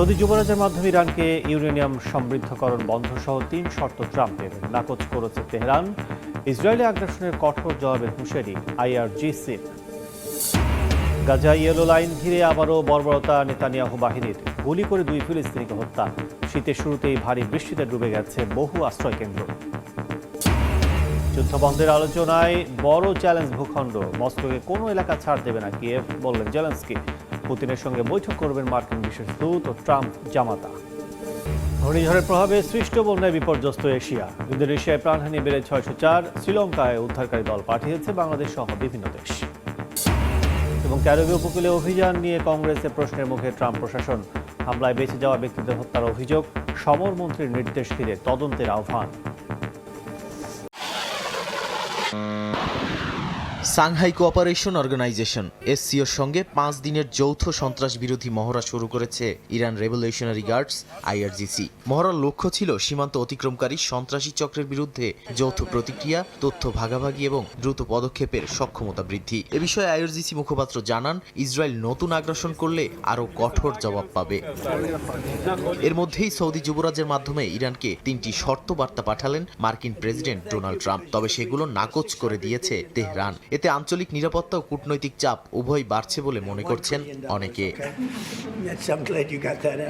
Saudi যুবরাজের মাধ্যমে ইরানকে uranium সমৃদ্ধকরণ বন্ধ সহ তিন শর্ত ট্রাম্পের নাকচ করেছে তেহরান। ইসরায়েলি আগ্রাসনের কঠোর জবাবের হুঁশিয়ারি আইআরজিসির গাজা ইয়েলো লাইন ঘিরে আবারও বর্বরতা নেতানিয়াহু বাহিনীর। গুলি করে দুই ফিলিস্তিনিকে হত্যা। শীতের শুরুতেই ভারী বৃষ্টিতে ডুবে গেছে বহু আশ্রয়কেন্দ্র। যুদ্ধবন্ধের আলোচনায় বড় চ্যালেঞ্জ ভূখণ্ড। মস্কোকে কোনো এলাকা ছাড় দেবে না কিয়েভ, বললেন জেলেন্সকি। পুতিনের সঙ্গে বৈঠক করবেন মার্কিন বিশেষ দূত ও ট্রাম্প জামাতা। ঘূর্ণিঝড়ের প্রভাবে সৃষ্ট বন্যায় বিপর্যস্ত এশিয়া। ইন্দোনেশিয়ায় প্রাণহানি বেড়ে ছয়শো চার, শ্রীলঙ্কায় উদ্ধারকারী দল পাঠিয়েছে বাংলাদেশ সহ বিভিন্ন দেশ। এবং ক্যারিবীয় উপকূলে অভিযান নিয়ে কংগ্রেসের প্রশ্নের মুখে ট্রাম্প প্রশাসন। হামলায় বেঁচে যাওয়া ব্যক্তিদের হত্যার অভিযোগ সমরমন্ত্রীর নির্দেশ ফিরে তদন্তের আহ্বান। সাংহাই কোঅপারেশন অর্গানাইজেশন, এসসিওর সঙ্গে পাঁচ দিনের যৌথ সন্ত্রাস বিরোধী মহড়া শুরু করেছে ইরান রেভলিউশনারি গার্ডস, আইআরজিসি। মহড়ার লক্ষ্য ছিল সীমান্ত অতিক্রমকারী সন্ত্রাসী চক্রের বিরুদ্ধে যৌথ প্রতিক্রিয়া, তথ্য ভাগাভাগি এবং দ্রুত পদক্ষেপের সক্ষমতা বৃদ্ধি। এ বিষয়ে আইআরজিসি মুখপাত্র জানান, ইসরায়েল নতুন আগ্রাসন করলে আরও কঠোর জবাব পাবে। এর মধ্যেই সৌদি যুবরাজের মাধ্যমে ইরানকে তিনটি শর্ত বার্তা পাঠালেন মার্কিন প্রেসিডেন্ট ডোনাল্ড ট্রাম্প। তবে সেগুলো নাকচ করে দিয়েছে তেহরান। এতে আঞ্চলিক নিরাপত্তা ও কূটনৈতিক চাপ উভয় বাড়ছে বলে মনে করছেন অনেকে.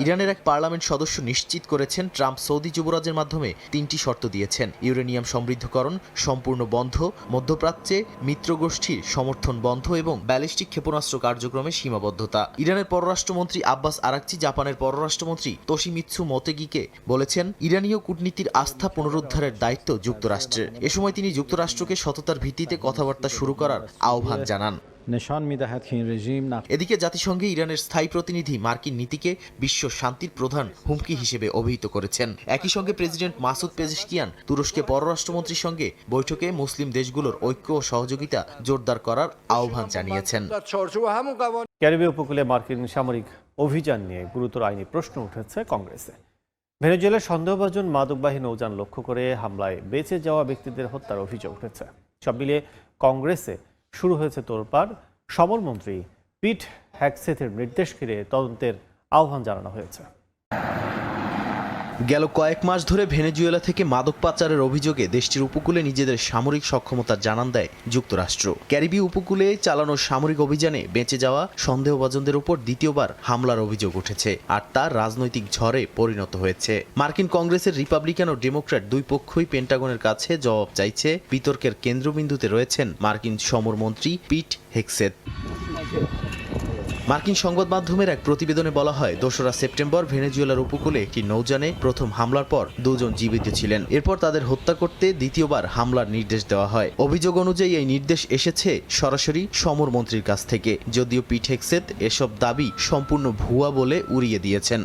ইরানের এক পার্লামেন্ট সদস্য নিশ্চিত করেছেন, ট্রাম্প সৌদি যুবরাজের মাধ্যমে তিনটি শর্ত দিয়েছেন। ইউরেনিয়াম সমৃদ্ধকরণ সম্পূর্ণ বন্ধ, মধ্যপ্রাচ্যে মিত্রগোষ্ঠীর সমর্থন বন্ধ এবং ব্যালিস্টিক ক্ষেপণাস্ত্র কার্যক্রমে সীমাবদ্ধতা। ইরানের পররাষ্ট্রমন্ত্রী আব্বাস আরাকচি জাপানের পররাষ্ট্রমন্ত্রী তোশিমিৎসু মোতেগিকে বলেছেন, ইরানীয় কূটনীতির আস্থা পুনরুদ্ধারের দায়িত্ব যুক্তরাষ্ট্রের। এ সময় তিনি যুক্তরাষ্ট্রকে সততার ভিত্তিতে কথাবার্তা শুরু করার আহ্বান জানান। এদিকে জাতিসংঘে ইরানের স্থায়ী প্রতিনিধি মার্কিন নীতিকে বিশ্ব শান্তির প্রধান হুমকি হিসেবে অভিহিত করেছেন। একই সঙ্গে প্রেসিডেন্ট মাসুদ পেজিশকিয়ান তুরস্কে পররাষ্ট্রমন্ত্রীর সঙ্গে বৈঠকে মুসলিম দেশগুলোর ঐক্য ও সহযোগিতা জোরদার করার আহ্বান জানিয়েছেন। ক্যারিবীয় উপকূলে মার্কিন সামরিক অভিযান নিয়ে গুরুতর আইনি প্রশ্ন উঠেছে কংগ্রেসে। ভেনেজুয়েলার সন্দেহভাজন মাদকবাহী নৌযান লক্ষ্য করে হামলায় বেঁচে যাওয়া ব্যক্তিদের হত্যার অভিযোগ উঠেছে। সব মিলিয়ে কংগ্রেসে শুরু হয়েছে তোলপাড় সমরমন্ত্রী পিট হ্যাকসেথের নির্দেশ ঘিরে তদন্তের আহ্বান জানানো হয়েছে। গেল কয়েক মাস ধরে ভেনেজুয়েলা থেকে মাদক পাচারের অভিযোগে দেশটির উপকূলে নিজেদের সামরিক সক্ষমতা জানান দেয় যুক্তরাষ্ট্র। ক্যারিবীয় উপকূলে চালানো সামরিক অভিযানে বেঁচে যাওয়া সন্দেহভাজনদের উপর দ্বিতীয়বার হামলার অভিযোগ উঠেছে আর তার রাজনৈতিক ঝড়ে পরিণত হয়েছে। মার্কিন কংগ্রেসের রিপাবলিকান ও ডেমোক্র্যাট দুই পক্ষই পেন্টাগনের কাছে জবাব চাইছে। বিতর্কের কেন্দ্রবিন্দুতে রয়েছেন মার্কিন সমরমন্ত্রী পিট হেক্সেত মার্কিন সংবাদ মাধ্যমের এক প্রতিবেদনে বলা হয়, দোসরা সেপ্টেম্বর ভেনেজুয়েলার উপকূলে একটি নৌযানে প্রথম হামলার পর দুজন জীবিত ছিলেন। এরপর তাদের হত্যা করতে দ্বিতীয়বার হামলার নির্দেশ দেওয়া হয়। অভিযোগ অনুযায়ী এই নির্দেশ এসেছে সরাসরি সমর মন্ত্রীর কাছ থেকে। যদিও পিঠেক্সেত এসব দাবি সম্পূর্ণ ভুয়া বলে উড়িয়ে দিয়েছেন।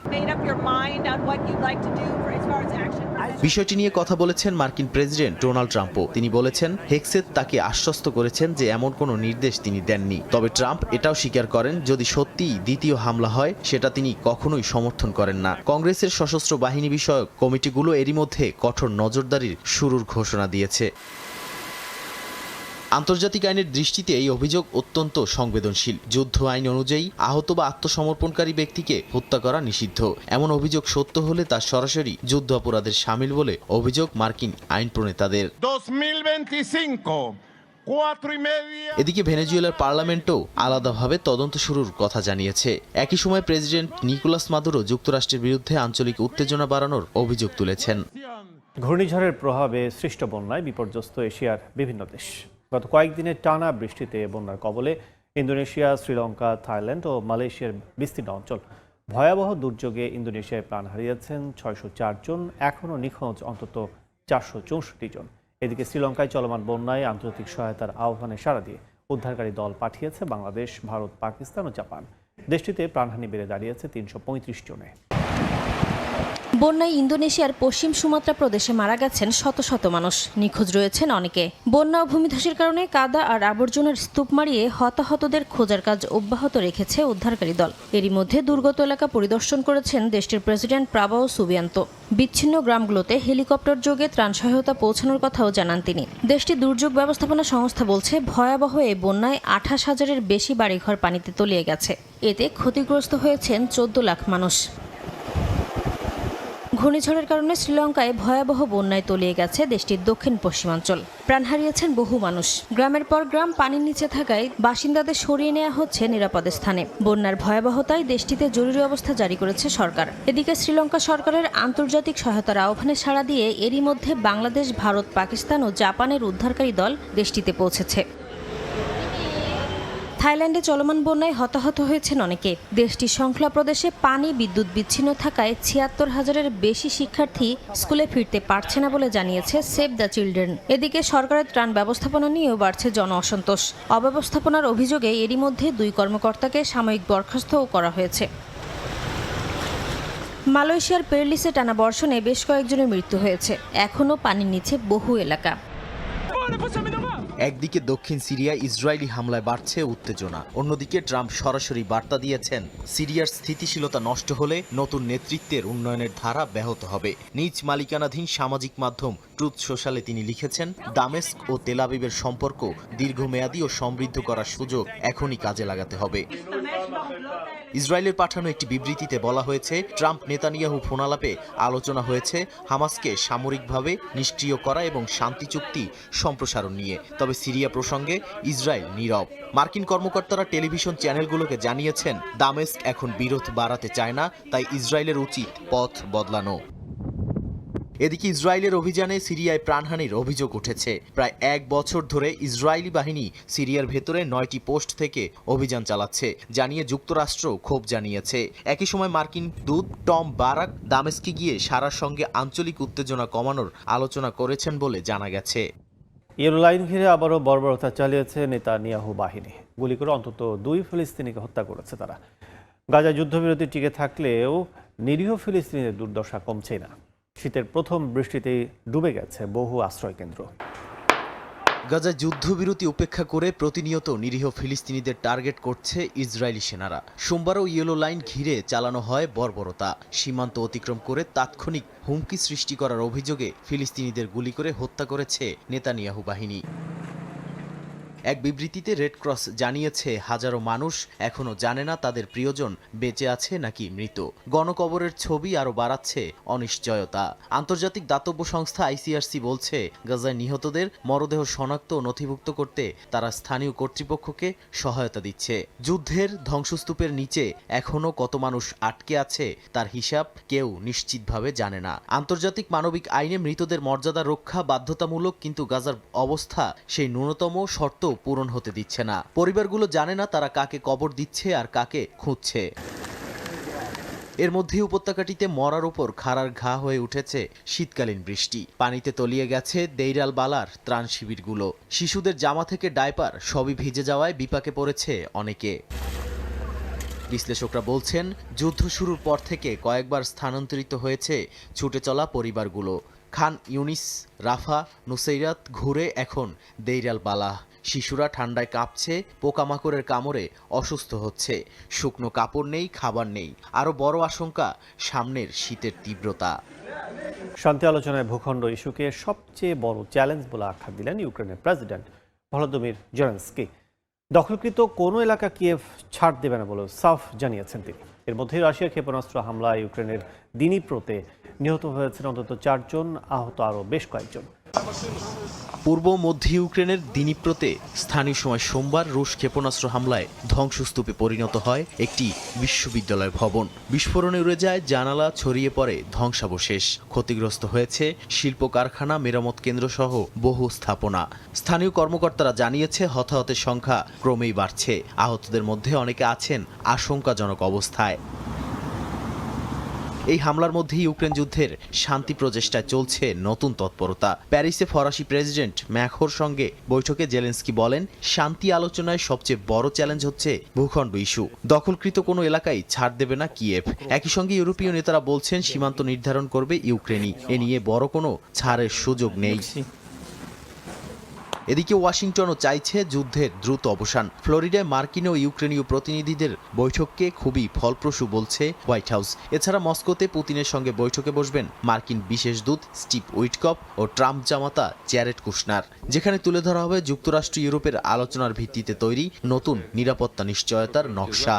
বিষয়টি নিয়ে কথা বলেছেন মার্কিন প্রেসিডেন্ট ডোনাল্ড ট্রাম্পও। তিনি বলেছেন হেক্সেত তাকে আশ্বস্ত করেছেন যে এমন কোনো নির্দেশ তিনি দেননি। তবে ট্রাম্প এটাও স্বীকার করেন, যদি সত্যিই দ্বিতীয় হামলা হয়, সেটা তিনি কখনোই সমর্থন করেন না। কংগ্রেসের সশস্ত্র বাহিনী বিষয়ক কমিটিগুলো এরই মধ্যে কঠোর নজরদারির শুরুর ঘোষণা দিয়েছে। আন্তর্জাতিক আইনের দৃষ্টিতে এই অভিযোগ অত্যন্ত সংবেদনশীল। যুদ্ধ আইন অনুযায়ী আহত বা আত্মসমর্পণকারী ব্যক্তিকে হত্যা করা নিষিদ্ধ। এমন অভিযোগ সত্য হলে তা সরাসরি যুদ্ধ অপরাধের সামিল বলে অভিযোগ মার্কিন আইন প্রণেতাদের। 2025, cuatro y এদিকে ভেনেজুয়েলার পার্লামেন্টও আলাদাভাবে তদন্ত শুরুর কথা জানিয়েছে। একই সময় প্রেসিডেন্ট নিকোলাস মাদুরো যুক্তরাষ্ট্রের বিরুদ্ধে আঞ্চলিক উত্তেজনা বাড়ানোর অভিযোগ তুলেছেন। ঘূর্ণিঝড়ের প্রভাবে সৃষ্ট বন্যায় বিপর্যস্ত এশিয়ার বিভিন্ন দেশ। গত কয়েকদিনের টানা বৃষ্টিতে বন্যার কবলে ইন্দোনেশিয়া, শ্রীলঙ্কা, থাইল্যান্ড ও মালয়েশিয়ার বিস্তীর্ণ অঞ্চল। ভয়াবহ দুর্যোগে ইন্দোনেশিয়ায় প্রাণ হারিয়েছেন ছয়শো চার জন, এখনও নিখোঁজ অন্তত চারশো চৌষট্টি জন। এদিকে শ্রীলঙ্কায় চলমান বন্যায় আন্তর্জাতিক সহায়তার আহ্বানে সাড়া দিয়ে উদ্ধারকারী দল পাঠিয়েছে বাংলাদেশ, ভারত, পাকিস্তান ও জাপান। দেশটিতে প্রাণহানি বেড়ে দাঁড়িয়েছে তিনশো পঁয়ত্রিশ জনে। বন্যায় ইন্দোনেশিয়ার পশ্চিম সুমাত্রা প্রদেশে মারা গেছেন শত শত মানুষ। নিখোঁজ রয়েছেন অনেকে। বন্যা ও ভূমিধসের কারণে কাদা আর আবর্জনার স্তূপ মারিয়ে হতাহতদের খোঁজার কাজ অব্যাহত রেখেছে উদ্ধারকারী দল। এরই মধ্যে দুর্গত এলাকা পরিদর্শন করেছেন দেশটির প্রেসিডেন্ট প্রাবাও সুবিয়ান্ত। বিচ্ছিন্ন গ্রামগুলোতে হেলিকপ্টার যোগে ত্রাণ সহায়তা পৌঁছানোর কথাও জানান তিনি। দেশটির দুর্যোগ ব্যবস্থাপনা সংস্থা বলছে, ভয়াবহ এই বন্যায় আঠাশ হাজারের বেশি বাড়িঘর পানিতে তলিয়ে গেছে। এতে ক্ষতিগ্রস্ত হয়েছেন চোদ্দ লাখ মানুষ। ঘূর্ণিঝড়ের কারণে শ্রীলঙ্কায় ভয়াবহ বন্যায় তলিয়ে গেছে দেশটির দক্ষিণ পশ্চিমাঞ্চল। প্রাণ হারিয়েছেন বহু মানুষ। গ্রামের পর গ্রাম পানির নিচে থাকায় বাসিন্দাদের সরিয়ে নেওয়া হচ্ছে নিরাপদ স্থানে। বন্যার ভয়াবহতায় দেশটিতে জরুরি অবস্থা জারি করেছে সরকার। এদিকে শ্রীলঙ্কা সরকারের আন্তর্জাতিক সহায়তার আহ্বানে সাড়া দিয়ে এরই মধ্যে বাংলাদেশ, ভারত, পাকিস্তান ও জাপানের উদ্ধারকারী দল দেশটিতে পৌঁছেছে। থাইল্যান্ডে চলমান বন্যায় হতাহত হয়েছেন অনেকে। দেশটির সংখ্যা প্রদেশে পানি, বিদ্যুৎ বিচ্ছিন্ন থাকায় ছিয়াত্তর হাজারের বেশি শিক্ষার্থী স্কুলে ফিরতে পারছে না বলে জানিয়েছে সেভ দ্য চিলড্রেন। এদিকে সরকারের ত্রাণ ব্যবস্থাপনা নিয়েও বাড়ছে জন অসন্তোষ। অব্যবস্থাপনার অভিযোগে এরই মধ্যে দুই কর্মকর্তাকে সাময়িক বরখাস্তও করা হয়েছে। মালয়েশিয়ার পেরলিসে টানা বর্ষণে বেশ কয়েকজনের মৃত্যু হয়েছে। এখনও পানির নিচে বহু এলাকা। একদিকে দক্ষিণ সিরিয়া ইসরায়েলি হামলায় বাড়ছে উত্তেজনা, অন্যদিকে ট্রাম্প সরাসরি বার্তা দিয়েছেন, সিরিয়ার স্থিতিশীলতা নষ্ট হলে নতুন নেতৃত্বের উন্নয়নের ধারা ব্যাহত হবে। নিজ মালিকানাধীন সামাজিক মাধ্যম ট্রুথ সোশ্যালে তিনি লিখেছেন, দামেস্ক ও তেলাবিবের সম্পর্ক দীর্ঘমেয়াদী ও সমৃদ্ধ করার সুযোগ এখনই কাজে লাগাতে হবে। ইসরায়েলের পাঠানো একটি বিবৃতিতে বলা হয়েছে, ট্রাম্প নেতানিয়াহু ফোনালাপে আলোচনা হয়েছে হামাসকে সামরিকভাবে নিষ্ক্রিয় করা এবং শান্তি চুক্তি সম্প্রসারণ নিয়ে। তবে সিরিয়া প্রসঙ্গে ইসরায়েল নীরব। মার্কিন কর্মকর্তারা টেলিভিশন চ্যানেলগুলোকে জানিয়েছেন, দামেস্ক এখন বিরোধ বাড়াতে চায় না, তাই ইসরায়েলের উচিত পথ বদলানো। এদিকে ইসরায়েলের অভিযানে সিরিয়ায় প্রাণহানির অভিযোগ উঠেছে। প্রায় এক বছর ধরে ইসরায়েলি বাহিনী সিরিয়ার ভেতরে নয়টি পোস্ট থেকে অভিযান চালাচ্ছে জানিয়ে যুক্তরাষ্ট্র ক্ষোভ জানিয়েছে। একই সময় মার্কিন দূত টম বারাক দামেস্কে গিয়ে সারার সঙ্গে আঞ্চলিক উত্তেজনা কমানোর আলোচনা করেছেন বলে জানা গেছে। ইয়েলো লাইন ঘিরে আবারও বর্বরতা চালিয়েছে নেতা নেতানিয়াহু বাহিনী। গুলি করে অন্তত দুই ফিলিস্তিনিকে হত্যা করেছে তারা। গাজা যুদ্ধবিরতি টিকে থাকলেও নিরীহ ফিলিস্তিনিদের দুর্দশা কমছে না। শীতের প্রথম বৃষ্টিতে ডুবে গেছে বহু আশ্রয়কেন্দ্র। গাজায় যুদ্ধবিরতি উপেক্ষা করে প্রতিনিয়ত নিরীহ ফিলিস্তিনিদের টার্গেট করছে ইসরায়েলি সেনারা। সোমবারও ইয়েলো লাইন ঘিরে চালানো হয় বর্বরতা। সীমান্ত অতিক্রম করে তাৎক্ষণিক হুমকি সৃষ্টি করার অভিযোগে ফিলিস্তিনিদের গুলি করে হত্যা করেছে নেতানিয়াহু বাহিনী। এক বিবৃতিতে রেড ক্রস জানিয়েছে, হাজারো মানুষ এখনও জানে না তাদের প্রিয়জন বেঁচে আছে নাকি মৃত। গণকবরের ছবি আরও বাড়াচ্ছে অনিশ্চয়তা। আন্তর্জাতিক দাতব্য সংস্থা আইসিআরসি বলছে, গাজায় নিহতদের মরদেহ শনাক্ত ও নথিভুক্ত করতে তারা স্থানীয় কর্তৃপক্ষকে সহায়তা দিচ্ছে। যুদ্ধের ধ্বংসস্তূপের নিচে এখনও কত মানুষ আটকে আছে তার হিসাব কেউ নিশ্চিতভাবে জানে না। আন্তর্জাতিক মানবিক আইনে মৃতদের মর্যাদা রক্ষা বাধ্যতামূলক, কিন্তু গাজার অবস্থা সেই ন্যূনতম শর্ত পূরণ হতে দিচ্ছে না। পরিবারগুলো জানে না তারা কাকে কবর দিচ্ছে আর কাকে খুঁজছে। এর মধ্যে উপত্যকাটিতে মরার উপর খাড়ার ঘা হয়ে উঠেছে শীতকালীন বৃষ্টি। পানিতে তলিয়ে গেছে দেইরাল বালার ত্রাণ শিবিরগুলো। শিশুদের জামা থেকে ডাইপার সবই ভিজে যাওয়ায় বিপাকে পড়েছে অনেকে। বিশ্লেষকরা বলছেন, যুদ্ধ শুরুর পর থেকে কয়েকবার স্থানান্তরিত হয়েছে ছুটে চলা পরিবারগুলো। খান ইউনিস, রাফা নুসৈরাত ঘুরে এখন দেইরাল বালাহ। শিশুরা ঠান্ডায় কাঁপছে, পোকামাকড়ের কামড়ে অসুস্থ হচ্ছে। শুকনো কাপড় নেই, খাবার নেই। আরও বড় আশঙ্কা, সামনের শীতের তীব্রতা। শান্তি আলোচনায় ভূখণ্ড ইস্যুকে সবচেয়ে বড় চ্যালেঞ্জ বলে আখ্যা দিলেন ইউক্রেনের প্রেসিডেন্ট ভলোদিমির জেলেন্সকি। দখলকৃত কোনো এলাকা কিয়েভ ছাড় দেবে না বলেও সাফ জানিয়েছেন তিনি। এর মধ্যে রাশিয়া ক্ষেপণাস্ত্র হামলায় ইউক্রেনের দিনীপ্রতে নিহত হয়েছেন অন্তত চারজন, আহত আরও বেশ কয়েকজন। পূর্ব মধ্য ইউক্রেনের দিনীপ্রতে স্থানীয় সময় সোমবার রুশ ক্ষেপণাস্ত্র হামলায় ধ্বংসস্তূপে পরিণত হয় একটি বিশ্ববিদ্যালয় ভবন। বিস্ফোরণে উড়ে যায় জানালা, ছড়িয়ে পড়ে ধ্বংসাবশেষ। ক্ষতিগ্রস্ত হয়েছে শিল্প কারখানা, মেরামত কেন্দ্র সহ বহু স্থাপনা। স্থানীয় কর্মকর্তারা জানিয়েছে, হতাহতের সংখ্যা ক্রমেই বাড়ছে। আহতদের মধ্যে অনেকে আছেন আশঙ্কাজনক অবস্থায়। এই হামলার মধ্যে ইউক্রেন যুদ্ধের শান্তি প্রচেষ্টায় চলছে নতুন তৎপরতা। প্যারিসে ফরাসি প্রেসিডেন্ট ম্যাখোর সঙ্গে বৈঠকে জেলেন্সকি বলেন, শান্তি আলোচনায় সবচেয়ে বড় চ্যালেঞ্জ হচ্ছে ভূখণ্ড ইস্যু। দখলকৃত কোনো এলাকায় ছাড় দেবে না কিয়েভ। একই সঙ্গে ইউরোপীয় নেতারা বলছেন, সীমান্ত নির্ধারণ করবে ইউক্রেনই। এ নিয়ে বড় কোনো ছাড়ের সুযোগ নেই। এদিকে ওয়াশিংটনও চাইছে যুদ্ধের দ্রুত অবসান। ফ্লোরিডায় মার্কিন ও ইউক্রেনীয় প্রতিনিধিদের বৈঠককে খুবই ফলপ্রসূ বলছে হোয়াইট হাউস। এছাড়া মস্কোতে পুতিনের সঙ্গে বৈঠকে বসবেন মার্কিন বিশেষ দূত স্টিভ উইটকপ ও ট্রাম্প জামাতা চ্যারেট কুশনার। যেখানে তুলে ধরা হবে যুক্তরাষ্ট্র, ইউরোপের আলোচনার ভিত্তিতে তৈরি নতুন নিরাপত্তা নিশ্চয়তার নকশা।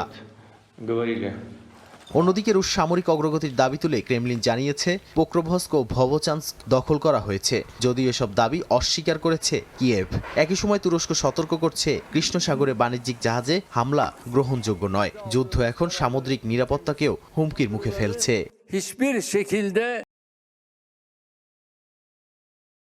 অন্যদিকে রুশ সামরিক অগ্রগতির দাবি তুলে ক্রেমলিন জানিয়েছে, পোক্রোভস্ক ও ভবচান্স্ক দখল করা হয়েছে। যদিও এসব দাবি অস্বীকার করেছে কিয়েভ। একই সময় তুরস্ক সতর্ক করছে কৃষ্ণ সাগরে বাণিজ্যিক জাহাজে হামলা গ্রহণযোগ্য নয়। যুদ্ধ এখন সামুদ্রিক নিরাপত্তাকেও হুমকির মুখে ফেলছে।